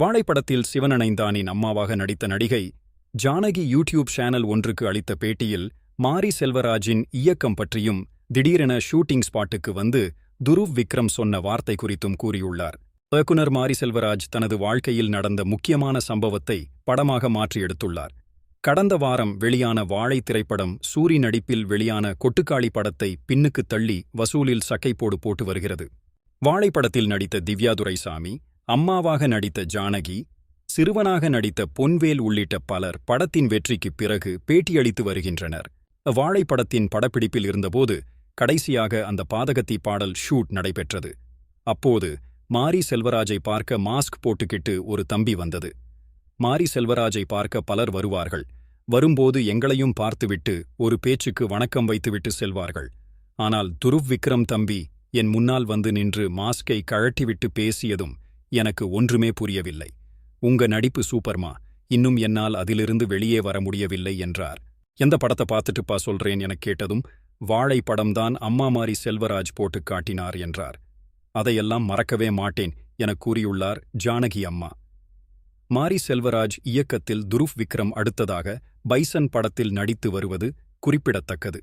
வாழைப்படத்தில் சிவனணைந்தானின் அம்மாவாக நடித்த நடிகை ஜானகி யூடியூப் சேனல் ஒன்றுக்கு அளித்த பேட்டியில் மாரி செல்வராஜின் இயக்கம் பற்றியும் திடீரென ஷூட்டிங் ஸ்பாட்டுக்கு வந்து துருவ் விக்ரம் சொன்ன வார்த்தை குறித்தும் கூறியுள்ளார். இயக்குனர் மாரி செல்வராஜ் தனது வாழ்க்கையில் நடந்த முக்கியமான சம்பவத்தை படமாக மாற்றி எடுத்துள்ளார். கடந்த வாரம் வெளியான வாழை திரைப்படம் சூரி நடிப்பில் வெளியான கொட்டுக்காளி படத்தை பின்னுக்குத் தள்ளி வசூலில் சக்கைப்போடு போட்டு வருகிறது. வாழைப்படத்தில் நடித்த திவ்யா துரைசாமி அம்மாவாக நடித்த ஜானகி சிறுவனாக நடித்த பொன்வேல் உள்ளிட்ட பலர் படத்தின் வெற்றிக்குப் பிறகு பேட்டியளித்து வருகின்றனர். வாழைப்படத்தின் படப்பிடிப்பில் இருந்தபோது கடைசியாக அந்த பாதகத்தி பாடல் ஷூட் நடைபெற்றது. அப்போது மாரி செல்வராஜை பார்க்க மாஸ்க் போட்டுக்கிட்டு ஒரு தம்பி வந்தது. மாரி செல்வராஜை பார்க்க பலர் வருவார்கள். வரும்போது எங்களையும் பார்த்துவிட்டு ஒரு பேச்சுக்கு வணக்கம் வைத்துவிட்டு செல்வார்கள். ஆனால் துருவ் விக்ரம் தம்பி என் முன்னால் வந்து நின்று மாஸ்கை கழட்டிவிட்டு பேசியதும் எனக்கு ஒன்றுமே புரியவில்லை. உங்க நடிப்பு சூப்பர்மா. இன்னும் என்னால் அதிலிருந்து வெளியே வர முடியவில்லை என்றார். எந்த படத்தை பார்த்துட்டுப்பா சொல்றேன் எனக் கேட்டதும் வாழை படம்தான் அம்மா மாரி செல்வராஜ் போட்டுக் காட்டினார் என்றார். அதையெல்லாம் மறக்கவே மாட்டேன் எனக் கூறியுள்ளார் ஜானகி அம்மா. மாரி செல்வராஜ் இயக்கத்தில் துருவ் விக்ரம் அடுத்ததாக பைசன் படத்தில் நடித்து வருவது குறிப்பிடத்தக்கது.